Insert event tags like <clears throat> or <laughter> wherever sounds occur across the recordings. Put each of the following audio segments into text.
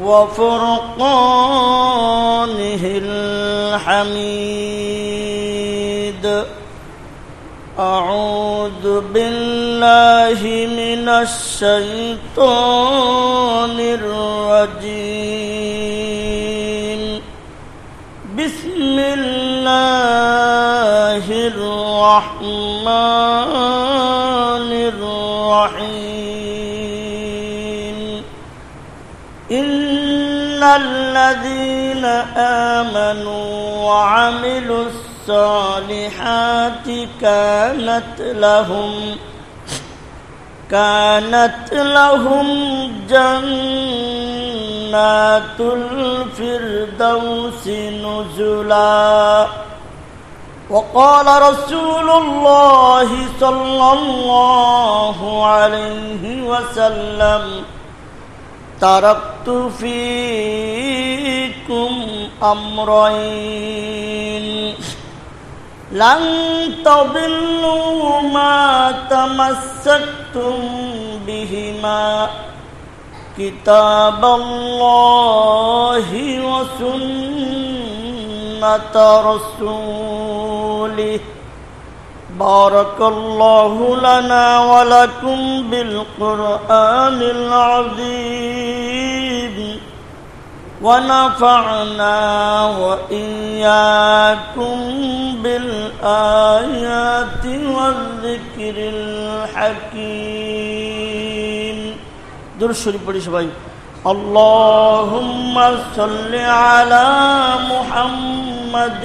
وفرقانه الحميد. أعوذ بالله من الشيطان الذين آمنوا وعملوا الصالحات كانت لهم كانت لهم جنات الفردوس نزلا. وقال رسول الله صلى الله عليه وسلم تركت فيكم أمرين لن تضلوا ما تمسكتم بهما كتاب الله وسنة رسوله بارك الله لنا ولكم بالقرآن العظيم ونفعنا وإياكم بالآيات والذكر الحكيم. الشريف بڑی سبائی اللهم صل على محمد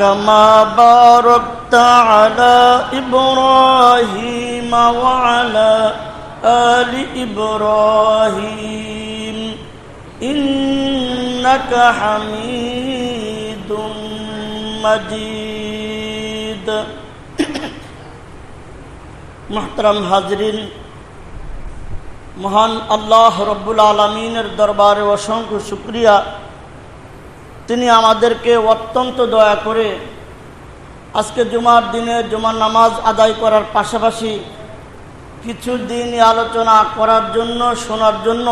كما باركت على إبراهيم وعلى آل إبراهيم إنك حميد مجيد <coughs> محترم হাজরিন মহান আল্লাহ রব্বুল আলমিনের দরবারে অসংখ্য শুক্রিয়া তিনি আমাদেরকে অত্যন্ত দয়া করে আজকে জুমার দিনে জুমার নামাজ আদায় করার পাশাপাশি কিছু দিন আলোচনা করার জন্য, শোনার জন্য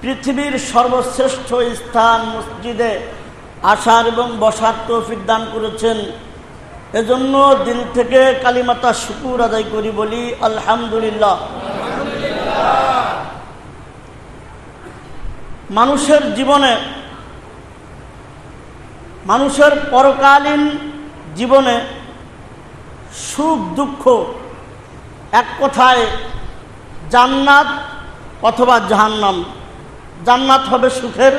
পৃথিবীর সর্বশ্রেষ্ঠ স্থান মসজিদে আসার এবং বসার তৌফিক দান করেছেন। এজন্য দিন থেকে কালিমাতা শুকুর আদায় করি বলি, আলহামদুলিল্লাহ। মানুষের জীবনে মানুষের পরকালীন জীবনে সুখ, দুঃখ এক কথায় জান্নাত অথবা জাহান্নাম। জান্নাত হবে সুখের,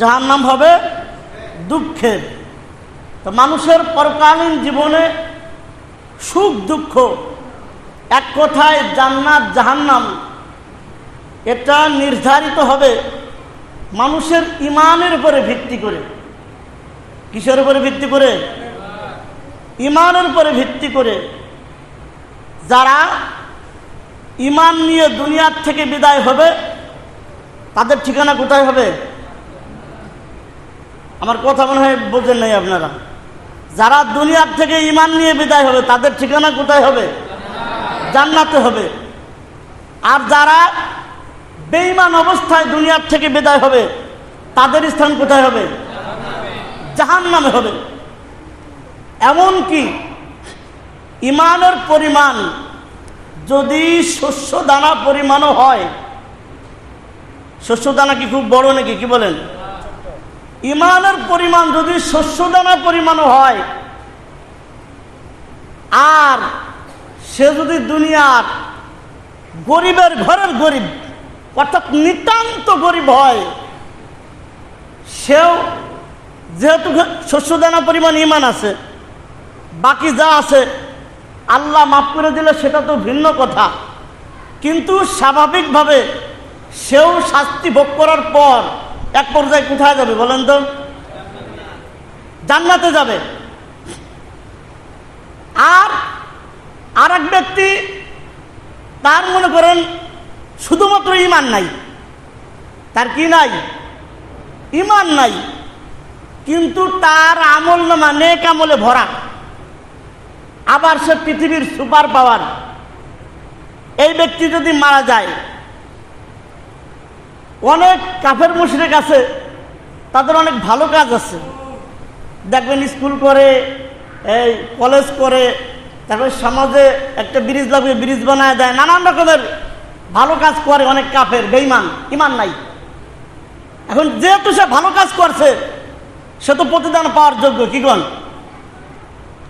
জাহান্নাম হবে দুঃখের। তো মানুষের পরকালীন জীবনে সুখ, দুঃখ এক কথায় জান্নাত, জাহান্নাম, এটা নির্ধারিত হবে মানুষের ইমানের উপরে ভিত্তি করে। কিসের উপরে ভিত্তি করে? ইমানের উপরে ভিত্তি করে। যারা ইমান নিয়ে দুনিয়ার থেকে বিদায় হবে, তাদের ঠিকানা কোথায় হবে? আমার কথা মনে হয় বোঝেন নাই আপনারা। যারা দুনিয়ার থেকে ইমান নিয়ে বিদায় হবে, তাদের ঠিকানা কোথায় হবে? জান্নাতে হবে। আর যারা বেইমান অবস্থায় দুনিয়ার থেকে বিদায় হবে, তাদের স্থান কোথায় হবে? জাহান নামে হবে। এমন কি ইমানের পরিমাণ যদি শস্য দানা পরিমাণও হয় শস্য দানা কি খুব বড় নাকি, কি বলেন? ইমানের পরিমাণ যদি শস্যদানা পরিমাণও হয়, আর সে যদি দুনিয়ার গরিবের ঘরের গরিব, অর্থাৎ নিতান্ত গরিব হয়, সেও যেহেতু শস্যদানা পরিমাণ ইমান আছে, বাকি যা আছে, আল্লাহ মাফ করে দিলে সেটা তো ভিন্ন কথা। কিন্তু স্বাভাবিকভাবে সেও শাস্তি ভোগ করার পর এক পর্যায়ে কোথায় যাবে বলেন তো? জান্নাতে যাবে। আর আর এক ব্যক্তি তার মনে করেন শুধুমাত্র ইমান নাই। তার কি নাই? ইমান নাই। কিন্তু তার আমল নামা নেক আমলে ভরা। আবার সে পৃথিবীর সুপার পাওয়ার। এই ব্যক্তি যদি মারা যায়, অনেক কাফের মুশরিক আছে, তাদের অনেক ভালো কাজ আছে। দেখবেন স্কুল করে, এই কলেজ করে, তারপরে সমাজে একটা ব্রিজ লাগবে ব্রিজ বানায় দেয়, নানান রকমের ভালো কাজ করে অনেক কাফের বেইমান ইমান নাই। এখন যেহেতু সে ভালো কাজ করছে সে তো প্রতিদান পাওয়ার যোগ্য, কি গণ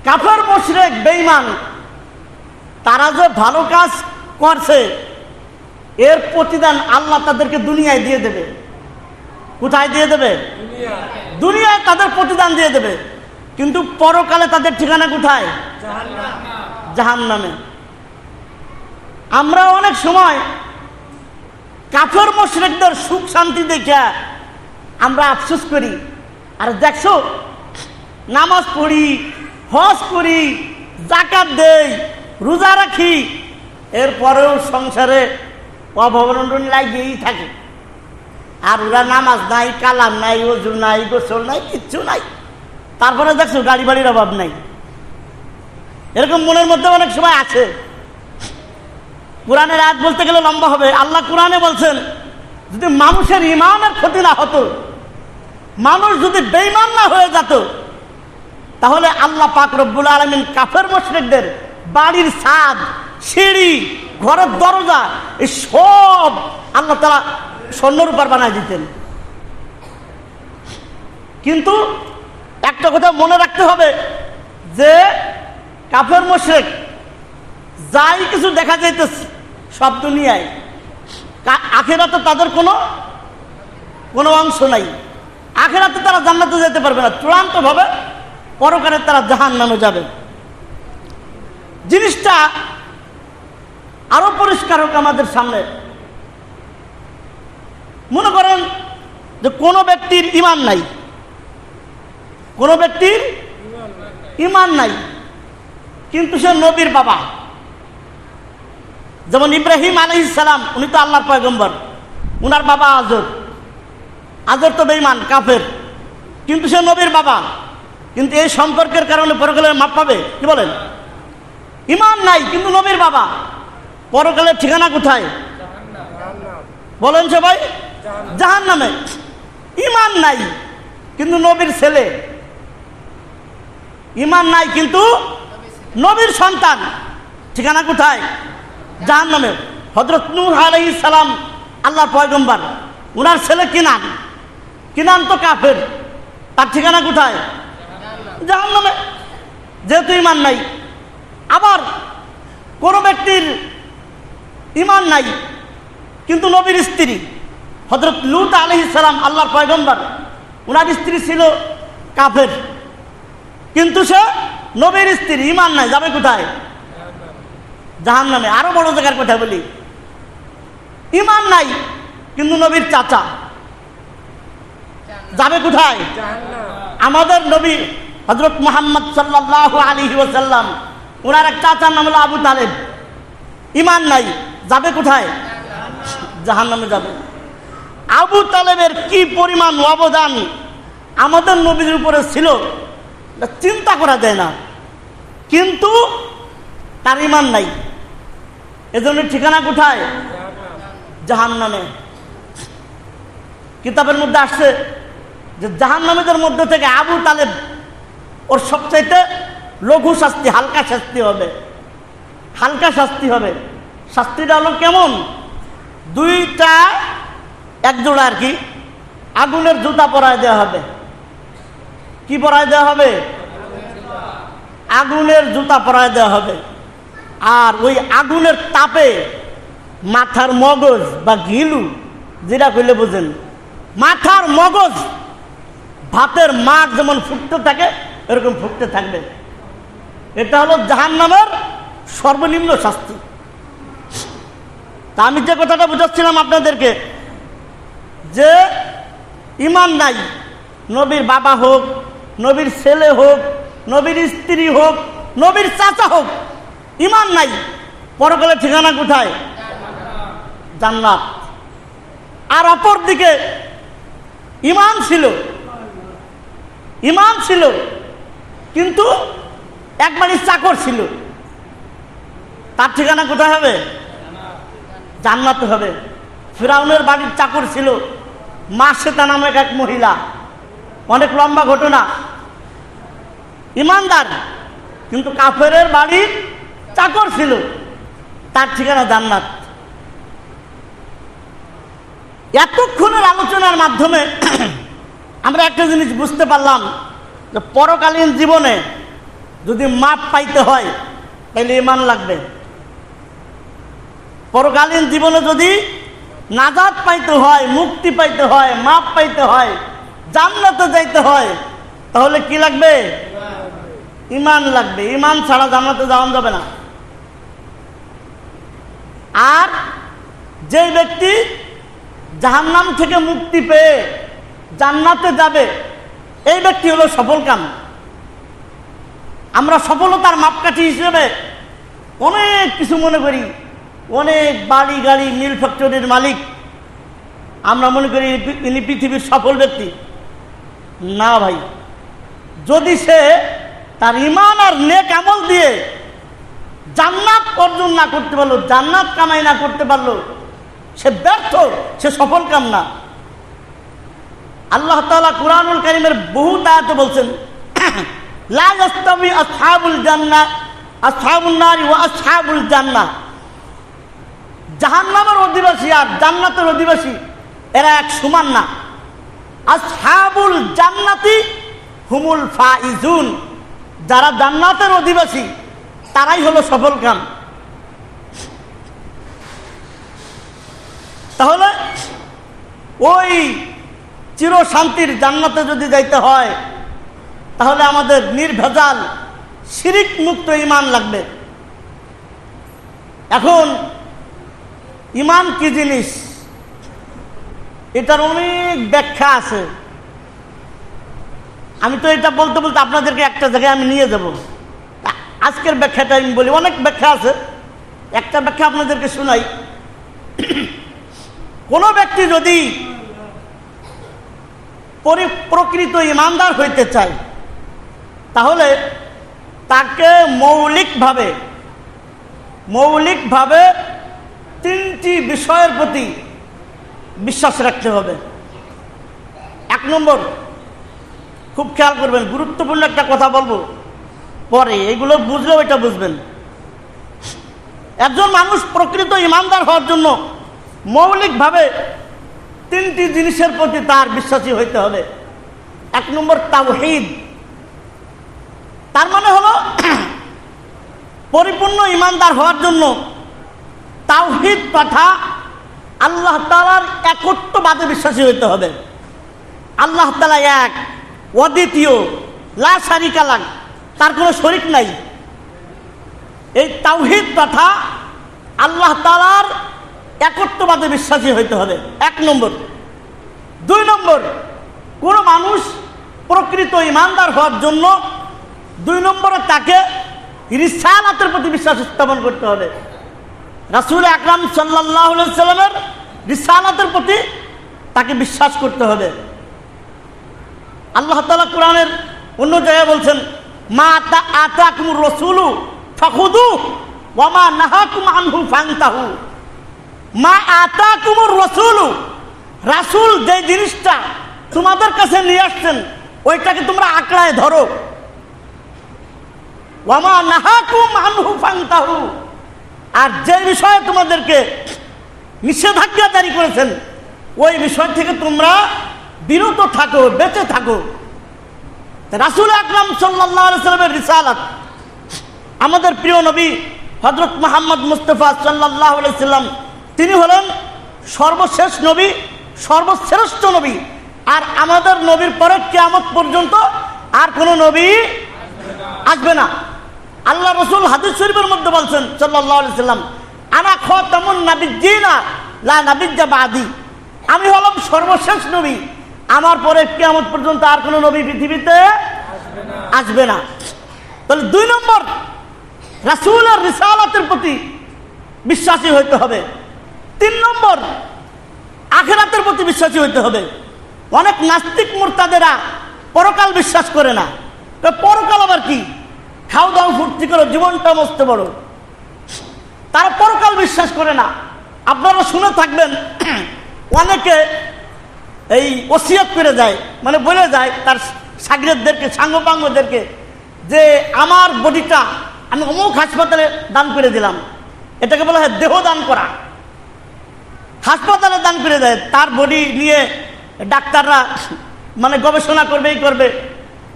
কাফের মুশরিক বেইমান তারা যে ভালো কাজ করছে, এর প্রতিদান আল্লাহ তাদেরকে দুনিয়ায় দিয়ে দেবে। কোথায় দিয়ে দেবে? দুনিয়ায় তাদের প্রতিদান দিয়ে দেবে। কিন্তু পরকালে তাদের ঠিকানা কোথায়? জাহান নামে আমরা অনেক সময় কাফের মশরেকদের সুখ শান্তি দেখে আমরা আফসোস করি। আর দেখছ, নামাজ পড়ি, হজ করি, জাকাত দেই, রোজা রাখি, এরপরেও সংসারে অবলম্বন লাগিয়েই থাকে। আর ওরা নামাজ নাই, কালাম নাই, অজু নাই, গোসল নাই, কিচ্ছু নাই। তারপরে দেখছ গাড়ি বাড়ির অভাব নাই। এরকম মনের মধ্যে অনেক সময় আছে। কোরআনের আয়াত বলতে গেলে লম্বা হবে। আল্লাহ কোরআনে বলছেন, যদি মানুষের ইমানের ক্ষতি না হতো মানুষ যদি বেইমান না হয়ে যেত, তাহলে আল্লাহ পাক রব্বুল আলমিন কাফের মুশরিকদের বাড়ির ছাদ, সিঁড়ি, ঘরের দরজা, এই সব আল্লাহ তারা স্বর্ণরূপার বানায় দিতেন। কিন্তু একটা কথা মনে রাখতে হবে যে কাফের মোশেক যাই কিছু দেখা যাইতেছে সব দুনিয়ায়, কা- আখেরাতে তাদের কোনো কোনো অংশ নাই। আখেরাতে তারা জান্নাতে যেতে পারবে না। চূড়ান্তভাবে পরকালে তারা জাহান নামে যাবে। জিনিসটা আরও পরিষ্কার হোক আমাদের সামনে। মনে করেন যে কোনো ব্যক্তির ইমান নাই। কোনো ব্যক্তির ইমান নাই। কিন্তু সে নবীর বাবা। যেমন ইব্রাহিম আলী সালাম, উনি তো আল্লাহর পয়গম্বর। উনার বাবা আজর আজর তো বেইমান কাফের। কিন্তু সে নবীর বাবা। কিন্তু এই সম্পর্কের কারণে পরকালের মাপ পাবে? কি বলেন? ইমান নাই, কিন্তু নবীর বাবা। পরকালের ঠিকানা কোথায়? বলেন সবাই। জাহান নামে ইমান নাই, কিন্তু নবীর ছেলে। ইমান নাই, কিন্তু নবীর সন্তান। ঠিকানা কোথায়? জাহান নামে হজরত নূর আলাইহিস সালাম আল্লাহ পয়গম্বর। উনার ছেলে কিনান কিনান তো কাফের? তার ঠিকানা কোথায়? জাহান নামে যেহেতু ইমান নাই। আবার কোন ব্যক্তির ইমান নাই, কিন্তু নবীর স্ত্রী হজরত লুত আলহ সালাম, আল্লাহর পয়গম্বর ওনার স্ত্রী ছিল কাফের। কিন্তু সে নবীর স্ত্রী ইমান নাই, যাবে কোথায়? জাহান নামে আরও বড় জায়গার কথা বলি। ইমান নাই, কিন্তু নবীর চাচা। যাবে কোথায়? আমাদের নবী হজরত মোহাম্মদ সাল্লাহ আলী ওসাল্লাম ওনার এক চাচার নাম হলো আবু তালেব। ইমান নাই যাবে কোথায়? জাহান নামে যাবে। আবু তালেবের কি পরিমাণ অবদান আমাদের নবীর উপরে ছিল চিন্তা করা যায় না। কিন্তু তার ইমান নাই। এজন্য ঠিকানা কোথায়? জাহান নামে কিতাবের মধ্যে আসছে যে জাহান নামীদের মধ্যে থেকে আবু তালেব, ওর সবচাইতে লঘু শাস্তি, হালকা শাস্তি হবে। হালকা শাস্তি হবে। শাস্তিটা হলো কেমন? দুইটা একজোড়া আর কি। আগুনের জুতা পরায় দেওয়া হবে। কি পরায় দেওয়া হবে? আগুনের জুতা পরায় দেওয়া হবে। আর ওই আগুনের তাপে মাথার মগজ বা ঘিলু যেটা কইলে বোঝেন, মাথার মগজ ভাতের মাঠ যেমন ফুটতে থাকে, এরকম ফুটতে থাকবে। এটা হলো জাহান নামের সর্বনিম্ন শাস্তি। তা আমি যে কথাটা বুঝাচ্ছিলাম আপনাদেরকে, যে ইমান নাই, নবীর বাবা হোক, নবীর ছেলে হোক, নবীর স্ত্রী হোক, নবীর চাচা হোক, ইমান নাই। পরকালে ঠিকানা কোথায়? জান্নাত। আর অপর দিকে ইমান ছিল ইমান ছিল, কিন্তু একবারই চাকর ছিল। তার ঠিকানা কোথায় হবে? জান্নাতে হবে। ফিরাউনের বাড়ির চাকর ছিল মা শ্বেতা নামক এক মহিলা। অনেক লম্বা ঘটনা। ইমানদার, কিন্তু কাফেরের বাড়ির চাকর ছিল। তার ঠিকানা জান্নাত। এতক্ষণের আলোচনার মাধ্যমে আমরা একটা জিনিস বুঝতে পারলাম যে পরকালীন জীবনে যদি মাপ পাইতে হয় তাহলে ইমান লাগবে। পরকালীন জীবনে যদি নাজাদ পাইতে হয়, মুক্তি পাইতে হয়, মাপ পাইতে হয়, জান্নাতে যাইতে হয়, তাহলে কি লাগবে? ইমান লাগবে। ইমান ছাড়া জান্নাতে যাওয়া যাবে না। আর যে ব্যক্তি জাহান্নাম থেকে মুক্তি পেয়ে জান্নাতে যাবে। এই ব্যক্তি হলো সফল কাম। আমরা সফলতার মাপকাঠি হিসেবে অনেক কিছু মনে করি। অনেক বাড়ি গাড়ি মিল ফ্যাক্টরির মালিক। আমরা মনে করি ইনি পৃথিবীর সফল ব্যক্তি। না ভাই, যদি সে তার ইমান আর নেক আমল দিয়ে জান্নাত অর্জন না করতে পারল, জান্নাত কামাই না করতে পারল, সে ব্যর্থ, সে সফল কাম না। আল্লাহ তাআলা কুরআনুল কারীমের বহু আয়াতে বলছেন, লা ইয়াস্তাবি আসহাবুল জান্নাহ আসহাবুন নারি ওয়া আসহাবুল জান্নাহ জাহান্নামের অধিবাসী আর জান্নাতের অধিবাসী, এরা এক সমান না। আসহাবুল জান্নাতি হুমুল ফাইজুন। যারা জান্নাতের অধিবাসী, তারাই হলো সফল কাম তাহলে ওই চির শান্তির জান্নাতে যদি যাইতে হয়, তাহলে আমাদের নির্ভেজাল, শিরিক মুক্ত ইমান লাগবে। এখন ইমান কি জিনিস? এটার অনেক ব্যাখ্যা আছে। আমি তো এটা বলতে বলতে আপনাদেরকে একটা জায়গায় আমি নিয়ে যাব। আজকের ব্যাখ্যাটা আমি বলি, অনেক ব্যাখ্যা আছে। একটা ব্যাখ্যা আপনাদেরকে শোনাই। কোনো ব্যক্তি যদি প্রকৃত ইমানদার হইতে চায় তাহলে তাকে মৌলিকভাবে মৌলিকভাবে তিনটি বিষয়ের প্রতি বিশ্বাস রাখতে হবে। এক নম্বর, খুব খেয়াল করবেন, গুরুত্বপূর্ণ একটা কথা বলব। পরে এগুলো বুঝলেও এটা বুঝবেন। একজন মানুষ প্রকৃত ইমানদার হওয়ার জন্য মৌলিকভাবে তিনটি জিনিসের প্রতি তার বিশ্বাসী হইতে হবে। এক নম্বর তাওহিদ। তার মানে হলো <clears throat> পরিপূর্ণ ইমানদার হওয়ার জন্য তাওহিদ পাঠা আল্লাহ তালার একত্ববাদে বিশ্বাসী হইতে হবে। আল্লাহ তালা এক, অদ্বিতীয়, লা শারিকা তার কোনো শরিক নাই। এই তাওহিদ তথা আল্লাহ তালার একত্ববাদে বিশ্বাসী হইতে হবে। এক নম্বর। দুই নম্বর, কোনো মানুষ প্রকৃত ইমানদার হওয়ার জন্য দুই নম্বরে তাকে রিসালাতের প্রতি বিশ্বাস স্থাপন করতে হবে। রাসুল আকরাম সাল্লাহ সাল্লামের রিসালাতের প্রতি তাকে বিশ্বাস করতে হবে। আল্লাহ তালা কোরআনের অন্য জায়গায় বলছেন, মা আতা আতাকুমুর রসুলু ফখুদু ওয়ামা নাহাকুম আনহু ফাংতাহু মা আতাকুমুর রসুল। রাসুল যে জিনিসটা তোমাদের কাছে নিয়ে আসছেন, ওইটাকে তোমরা আঁকড়ায় ধরো। ওয়ামা নাহাকুম আনহু ফাংতাহু আর যে বিষয়ে তোমাদেরকে নিষেধাজ্ঞা জারি করেছেন, ওই বিষয় থেকে তোমরা বিরত থাকো, বেঁচে থাকো। রাসুল আকরাম সাল্লামের রিসালাত, আমাদের প্রিয় নবী হজরত মোহাম্মদ মুস্তফা সাল্লাহ সাল্লাম তিনি হলেন সর্বশেষ নবী, সর্বশ্রেষ্ঠ নবী। আর আমাদের নবীর পরে কেয়ামত পর্যন্ত আর কোনো নবী আসবে না। আল্লাহ রসুল হাদিস শরীফের মধ্যে বলছেন সাল্লাহ সাল্লাম, আনা খ তেমন নাবিজ্জিনা লা নাবিজ্জা বাদি। আমি হলাম সর্বশেষ নবী। আমার পরে কেয়ামত পর্যন্ত আর কোনো নবী পৃথিবীতে আসবে না। তাহলে দুই নম্বর, রাসুলের রিসালাতের প্রতি বিশ্বাসী হইতে হবে। তিন নম্বর, আখেরাতের প্রতি বিশ্বাসী হইতে হবে। অনেক নাস্তিক মোর্তাদেরা পরকাল বিশ্বাস করে না। পরকাল আবার কি? খাও দাও ফুর্তি করো জীবনটা মস্ত বড়। তারা পরকাল বিশ্বাস করে না। আপনারা শুনে থাকবেন, অনেকে এই ওসিয়ত করে যায় মানে বলে যায় তার সাগরেদদেরকে, সাঙ্গপাঙ্গদেরকে যে আমার বডিটা আমি অমুক হাসপাতালে দান করে দিলাম। এটাকে বলা হয় দেহ দান করা। হাসপাতালে দান করে দেয়, তার বডি নিয়ে ডাক্তাররা মানে গবেষণা করবে এই করবে।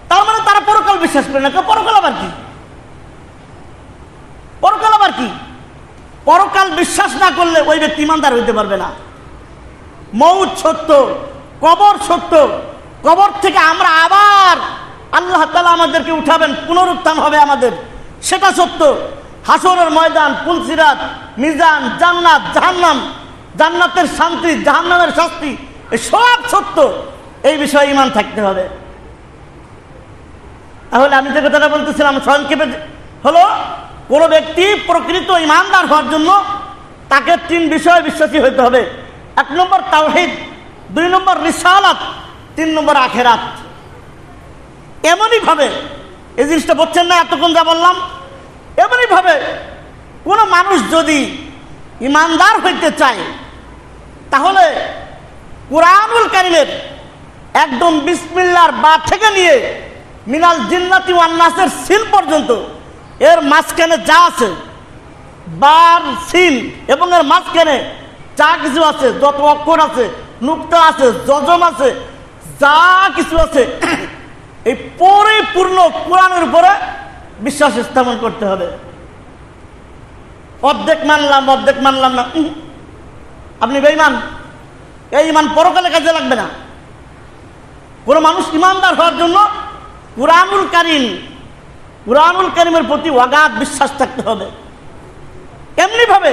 তার মানে তারা পরকাল বিশ্বাস করে না। পরকাল আবার কি? পরকাল আবার কি? পরকাল বিশ্বাস না করলে ওই ব্যক্তি ইমানদার হইতে পারবে না। মৌত সত্য, কবর সত্য, কবর থেকে আমরা আবার আল্লাহ তালা আমাদেরকে উঠাবেন, পুনরুত্থান হবে আমাদের। সেটা সত্য। হাসরের ময়দান পুলসিরাত মিজান, জান্নাত, জাহান্নাম জান্নাতের শান্তি, জাহান্নামের শাস্তি সব সত্য। এই বিষয়ে ইমান থাকতে হবে। তাহলে আমি যে কথাটা বলতেছিলাম সংক্ষেপে হলো, কোনো ব্যক্তি প্রকৃত ইমানদার হওয়ার জন্য তাকে তিন বিষয়ে বিশ্বাসী হইতে হবে। এক নম্বর তাওহিদ, দুই নম্বর রিসালাত, তিন নম্বর আখেরাত। এমনইভাবে, এই জিনিসটা বলছেন না এতক্ষণ যা বললাম। এমনইভাবে কোনো মানুষ যদি ইমানদার হইতে চায় তাহলে কোরআনুল কারিমের একদম বিসমিল্লার বা থেকে নিয়ে মিনাল জিন্নাতি ওয়ান্নাসের সিল পর্যন্ত, এর মাঝখানে যা আছে, বার সিল, এবং এর মাঝখানে যা কিছু আছে, যত অক্ষর আছে, নুক্তা আছে, যজম আছে, যা কিছু আছে, <coughs> এই পরিপূর্ণ কোরআনের উপরে বিশ্বাস স্থাপন করতে হবে। অর্ধেক মানলাম অর্ধেক মানলাম না আপনি বেইমান এই ইমান পরকালে কাজে লাগবে না। কোনো মানুষ ইমানদার হওয়ার জন্য কোরআনুল কারিম, কোরআনুল কারিমের প্রতি অগাধ বিশ্বাস থাকতে হবে। এমনিভাবে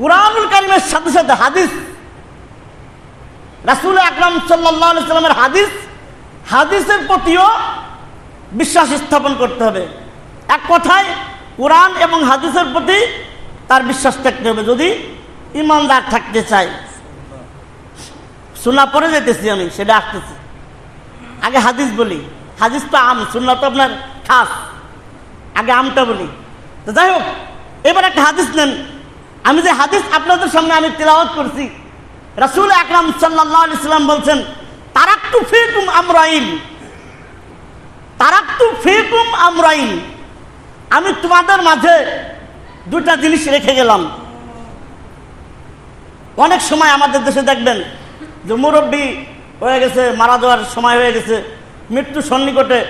কোরআনুল কারিমের সাথে সাথে হাদিস, রাসুল আকরাম সাল্লাহ সাল্লামের হাদিস, হাদিসের প্রতিও বিশ্বাস স্থাপন করতে হবে। এক কথায় কোরআন এবং হাদিসের প্রতি তার বিশ্বাস থাকতে হবে। যদি ইমানদার থাকতে চায় শোনা পরে যেতেছি আমি, সেটা আসতেছি। আগে হাদিস বলি। হাদিস তো আম শোনা তো আপনার খাস। আগে আমটা বলি। তো যাই হোক, এবার একটা হাদিস নেন। আমি যে হাদিস আপনাদের সামনে আমি তেলাওয়াত করছি, রাসুল আকরাম সাল্লাহ ইসলাম বলছেন, তারাক্তু ফিকুম আমরাইন। তারাক্তু ফিকুম আমরাইন। আমি তোমাদের মাঝে দুটা জিনিস রেখে গেলাম। অনেক সময় আমাদের দেশে দেখবেন যে মুরব্বী হয়ে গেছে মারা যাওয়ার সময় হয়ে গেছে মৃত্যু সন্নিকটে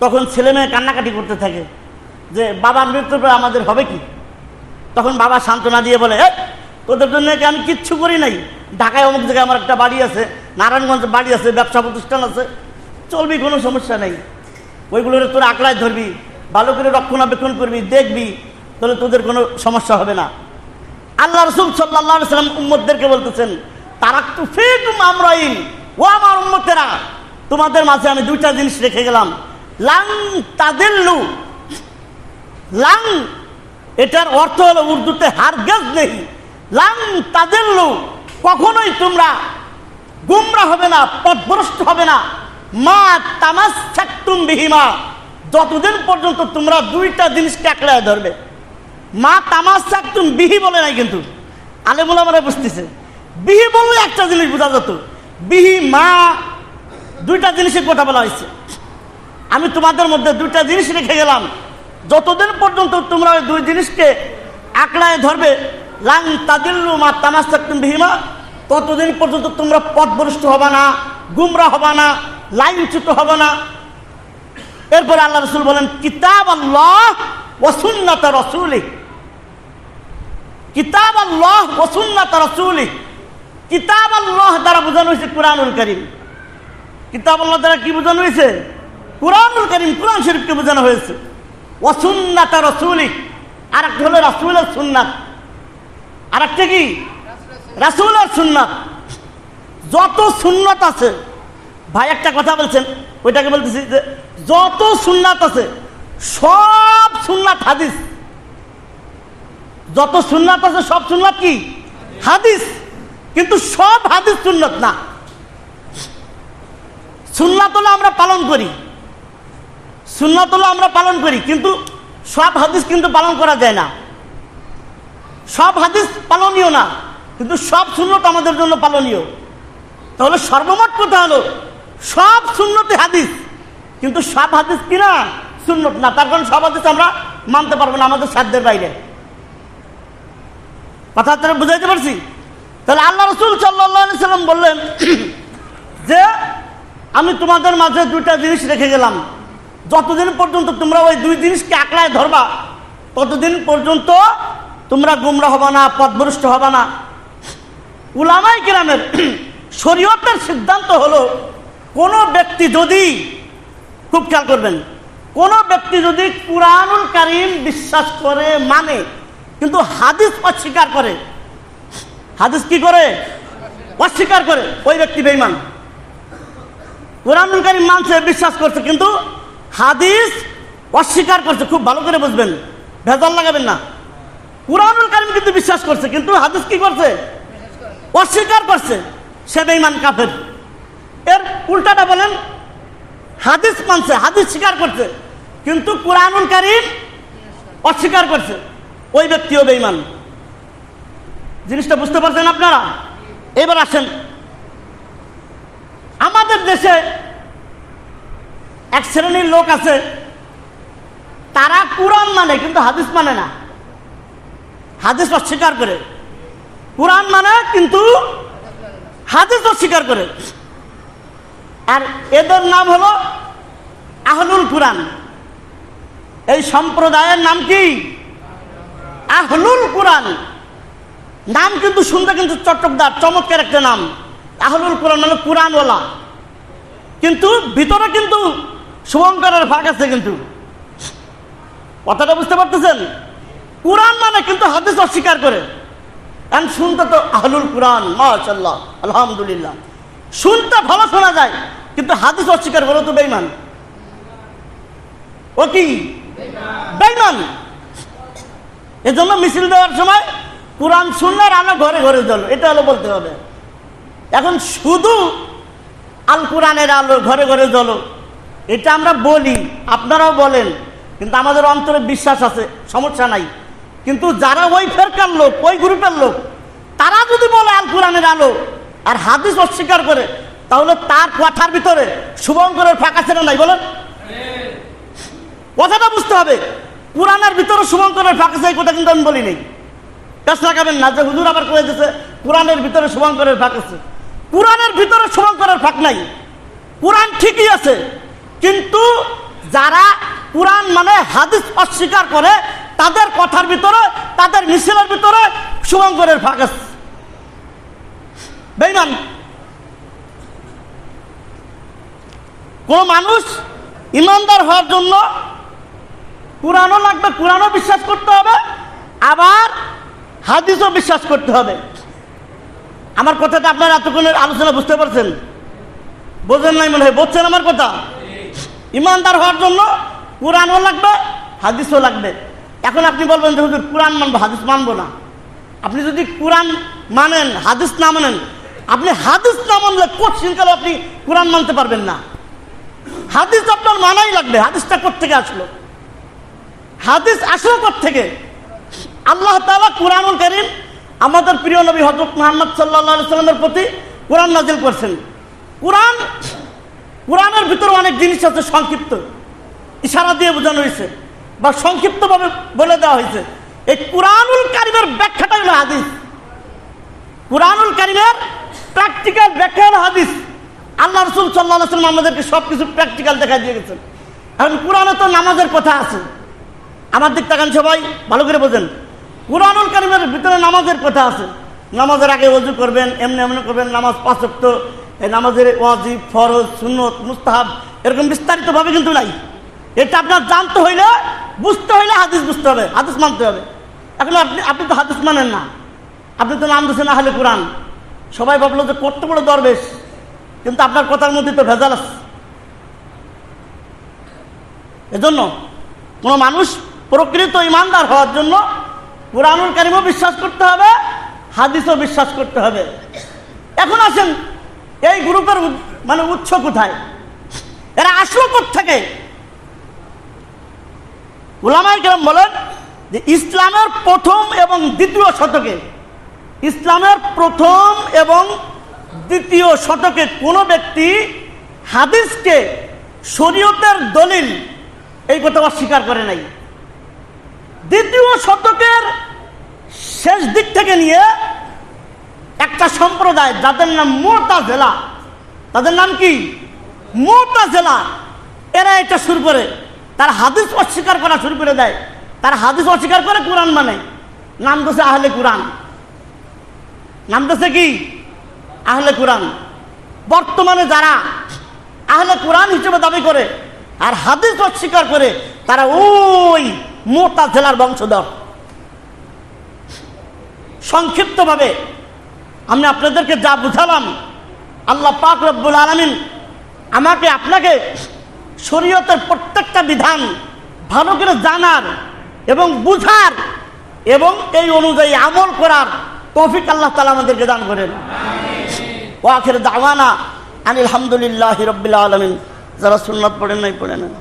তখন ছেলে মেয়ে কান্নাকাটি করতে থাকে যে বাবার মৃত্যুর পর আমাদের হবে কি? তখন বাবা সান্ত্বনা দিয়ে বলে "এই, তোদের জন্য কি আমি কিচ্ছু করি নাই? ঢাকায় অমুক জায়গায় আমার একটা বাড়ি আছে নারায়ণগঞ্জে বাড়ি আছে ব্যবসা প্রতিষ্ঠান আছে চলবি কোনো সমস্যা নেই। ওইগুলোর তোর আঁকড়ায় ধরবি ভালো করে রক্ষণাবেক্ষণ করবি দেখবি তাহলে তোদের কোনো সমস্যা হবে না। আল্লাহ রসুল সাল্লাহ সাল্লাম উম্মদদেরকে বলতেছেন তারা তো ফেকুম আমরাইন। ও আমার উম্মতেরা, তোমাদের মাঝে আমি দুইটা জিনিস রেখে গেলাম। লাং তাদেল্লু। লাং, এটার অর্থ হলো উর্দুতে হারগেজ নেই। লাং তাদেল্লু। কখনোই তোমরা গুমরা হবে না, পথভ্রষ্ট হবে না। মা তামাস বিহিমা। যতদিন পর্যন্ত তোমরা দুইটা জিনিসকে একলায় ধরবে। মা তামাস ছাক্তুম বিহি বলে নাই কিন্তু। আলেমুল আমরা বুঝতেছে। বিহি বললে একটা জিনিস বোঝা যেত। বিহি, মা, দুইটা জিনিসের কথা বলা হয়েছে। আমি তোমাদের মধ্যে দুইটা জিনিস রেখে গেলাম। যতদিন পর্যন্ত তোমরা ওই দুই জিনিসকে আঁকড়ায় ধরবে, লাং তাদিল্লু মা তামাস থাকতুম বিহিমা ততদিন পর্যন্ত তোমরা পথভ্রষ্ট হবে না, গুমরা হবে না, লাইনচ্যুত হবে না। এরপরে আল্লাহ রসুল বলেন, কিতাব আল্লাহ ওসুন্নাত রসুলি কিতাব আল্লাহ ওসুন্নাত রসুলি। কিতাব আল্লাহ দ্বারা বোঝানো হয়েছে কোরআনুল করিম। কিতাব আল্লাহ দ্বারা কি বোঝানো হয়েছে? কোরআনুল করিম, কোরআন শরীফকে বোঝানো হয়েছে। ওসুন্নাত রসুলি। আর একটা হলো রাসুলের সুন্নাত। আর একটা কি? রাসুলের সুন্নাত। যত সুন্নত আছে, ভাই একটা কথা বলছেন, ওইটাকে বলতেছি যে, যত সুন্নাত আছে, সব সুন্নাত হাদিস। যত সুন্নাত আছে, সব সুন্নাত কি? হাদিস। কিন্তু সব হাদিস সুন্নত না। সুন্নাত হলো আমরা পালন করি। সুন্নাত হলো আমরা পালন করি, কিন্তু সব হাদিস কিন্তু পালন করা যায় না। সব হাদিস পালনীয় না, কিন্তু সব সুন্নত আমাদের জন্য পালনীয়। তাহলে সর্বমোট কথা হলো, সব সুন্নতি হাদিস, কিন্তু সব হাদিস কিনা সুন্নত না। তার কারণ সব হাদিস আমরা মানতে পারব না আমাদের সাধ্যের বাইরে। কথা বুঝাইতে পারছি? তাহলে আল্লাহ রসুল সাল্লাম বললেন যে, আমি তোমাদের মাঝে দুইটা জিনিস রেখে গেলাম। যতদিন পর্যন্ত তোমরা ওই দুই জিনিসকে আঁকড়ায় ধরবা, ততদিন পর্যন্ত তোমরা গুমরা হবা না, পথভ্রষ্ট হবা না। উলামাই গ্রামের <clears throat> শরীয়তের সিদ্ধান্ত হলো, কোনো ব্যক্তি যদি, খুব খেয়াল করবেন, কোনো ব্যক্তি যদি কুরআনুল কারিম বিশ্বাস করে মানে কিন্তু হাদিস অস্বীকার করে। হাদিস কি করে? অস্বীকার করে। ওই ব্যক্তি বেইমান কোরআনুল কারিম মানছে বিশ্বাস করছে, কিন্তু হাদিস অস্বীকার করছে। খুব ভালো করে বুঝবেন। ভেজাল লাগাবেন না। কোরআনুল কারিম কিন্তু বিশ্বাস করছে, কিন্তু হাদিস কি করছে? অস্বীকার করছে। সে বেইমান কাফের। এর উল্টাটা বলেন, হাদিস মানছে, হাদিস স্বীকার করছে, কিন্তু কোরআনুল কারিম অস্বীকার করছে। ওই ব্যক্তিও বেইমান জিনিসটা বুঝতে পারছেন আপনারা? এবার আসেন। আমাদের দেশে এক শ্রেণির লোক আছে, তারা কোরআন মানে কিন্তু হাদিস মানে না। হাদিস অস্বীকার করে। কোরআন মানে কিন্তু হাদিস অস্বীকার করে। আর এদের নাম হলো আহলুল কোরআন। এই সম্প্রদায়ের নাম কি? আহলুল কোরআন। নাম কিন্তু শুনতে কিন্তু চটকদার, চমৎকার একটা নাম। আহলুল কোরআন মানে কোরআনওয়ালা। কিন্তু ভিতরে কিন্তু শুভঙ্করের ফাঁক আছে কিন্তু। কথাটা বুঝতে পারতেছেন? কোরআন মানে কিন্তু হাদিস অস্বীকার করে। এখন শুনতে তো আহলুল কোরআন মাশাল্লাহ আলহামদুলিল্লাহ। শুনতে ভালো শোনা যায়, কিন্তু হাদিস অস্বীকার করো তো বেইমান ও কি? বেইমান এজন্য মিছিল দেওয়ার সময় কোরআন শুননার আলো ঘরে ঘরে জ্বলো। এটা হলো বলতে হবে। এখন শুধু আল কোরআনের আলো ঘরে ঘরে জ্বলো। এটা আমরা বলি, আপনারাও বলেন, কিন্তু আমাদের অন্তরে বিশ্বাস আছে, সমস্যা নাই। কিন্তু যারা ওই ফেরকার লোক, ওই গ্রুপের লোক, তারা যদি বলে আল কোরআনের আলো আর হাদিস অস্বীকার করে, তাহলে তার কথার ভিতরে শুভঙ্করের ফাঁকা ছেড়ে নাই, বলেন। কথাটা বুঝতে হবে। কোরআনের ভিতরে শুভঙ্করের ফাঁকা সেই কথা কিন্তু আমি বলি নেই। কাজ লাগাবেন না, যে হুজুর আবার করে দিয়েছে কোরআনের ভিতরে শুভঙ্করের ফাঁক আছে। কোরআনের ভিতরে শুভঙ্করের ফাঁক নাই। কোরআন ঠিকই আছে, কিন্তু যারা কোরআন মানে হাদিস অস্বীকার করে, তাদের কথার ভিতরে, তাদের মিছিলের ভিতরে শুভঙ্করের ফাঁক আছে। বেইমান কোন মানুষ ইমানদার হওয়ার জন্য কোরআনও লাগবে, কোরআনও বিশ্বাস করতে হবে, আবার হাদিসও বিশ্বাস করতে হবে। আমার কথাটা আপনারা এতক্ষণের আলোচনা বুঝতে পারছেন? বোঝেন নাই মনে হয়? বলছেন আমার কথা? ইমানদার হওয়ার জন্য কোরআনও লাগবে, হাদিসও লাগবে। এখন আপনি বলবেন যে, হুজুর, কোরআন মানবো, হাদিস মানবো না। আপনি যদি কোরআন মানেন, হাদিস না মানেন, আপনি হাদিস না মানলে কোশ্চিনকালে আপনি কোরআন মানতে পারবেন না। হাদিস আপনার মানাই লাগবে, হাদিসটা কোথেকে আসলো? হাদিস আসলো থেকে আল্লাহ তালা কোরআনুল করিম আমাদের প্রিয় নবী হজরত মোহাম্মদ সাল্লা সাল্লামের প্রতি কোরআন নাজিল করছেন। কোরআন, কোরআনের ভিতরে অনেক জিনিস আছে সংক্ষিপ্ত। ইশারা দিয়ে বোঝানো হয়েছে বা সংক্ষিপ্তভাবে বলে দেওয়া হয়েছে। এই কোরআনুল কারিমের ব্যাখ্যাটা হলো হাদিস। কোরআনুল কারিমের প্র্যাকটিক্যাল ব্যাখ্যা হলো হাদিস। আল্লাহ রসুল সাল্লাহ সাল্লাম আমাদেরকে সব কিছু প্র্যাকটিক্যাল দেখা দিয়ে গেছেন। এখন কোরআনে তো নামাজের কথা আছে। আমার দিক তাকান সবাই? ভালো করে বোঝেন। কোরআনুল কারিমের ভিতরে নামাজের কথা আছে। নামাজের আগে অজু করবেন, এমনি এমনি করবেন, নামাজ পাঁচক্ত এই নামাজের ওয়াজিব, ফরজ, সুন্নত, মুস্তাহাব এরকম বিস্তারিতভাবে কিন্তু নাই। এটা আপনার জানতে হইলে বুঝতে হইলে হাদিস বুঝতে হবে, হাদিস মানতে হবে। এখন আপনি আপনি তো হাদিস মানেন না। আপনি তো নাম দিচ্ছেন আহলে কোরআন। সবাই ভাবলো যে কত বড় দরবেশ। কিন্তু আপনার কথার মধ্যে তো ভেজাল আছে। এজন্য কোনো মানুষ প্রকৃত ইমানদার হওয়ার জন্য কোরআনুল কারিমও বিশ্বাস করতে হবে, হাদিসও বিশ্বাস করতে হবে। এখন আসেন, এই গ্রুপের মানে উৎস কোথায়? এরা আসলো থেকে উলামাই কেরম বলেন যে ইসলামের প্রথম এবং দ্বিতীয় শতকে, ইসলামের প্রথম এবং দ্বিতীয় শতকে কোনো ব্যক্তি হাদিসকে শরীয়তের দলিল এই কথা স্বীকার করে নাই। দ্বিতীয় শতকের শেষ দিক থেকে নিয়ে একটা সম্প্রদায় যাদের নাম মোটা জেলা তাদের নাম কি? মোটা জেলা এরা এটা শুরু করে, তার হাদিস অস্বীকার করা শুরু করে দেয়। তার হাদিস অস্বীকার করে কোরআন মানে। নাম দোষে আহলে কোরআন। নাম দোষে কি? আহলে কোরআন। বর্তমানে যারা আহলে কোরআন হিসেবে দাবি করে আর হাদিস অস্বীকার করে, তারা ওই মোটা জেলার বংশধর। সংক্ষিপ্তভাবে আমি আপনাদেরকে যা বুঝালাম, আল্লাহ পাক রব্বুল আলমিন আমাকে আপনাকে শরীয়তের প্রত্যেকটা বিধান ভালো করে জানার এবং বুঝার এবং এই অনুযায়ী আমল করার তৌফিক আল্লাহ তালা আমাদেরকে দান করেন। ওয়াখের দাওয়ানা আনিল হামদুলিল্লাহ রব্বিল আলমিন। যারা সুন্নত পড়েন নাই পড়েন না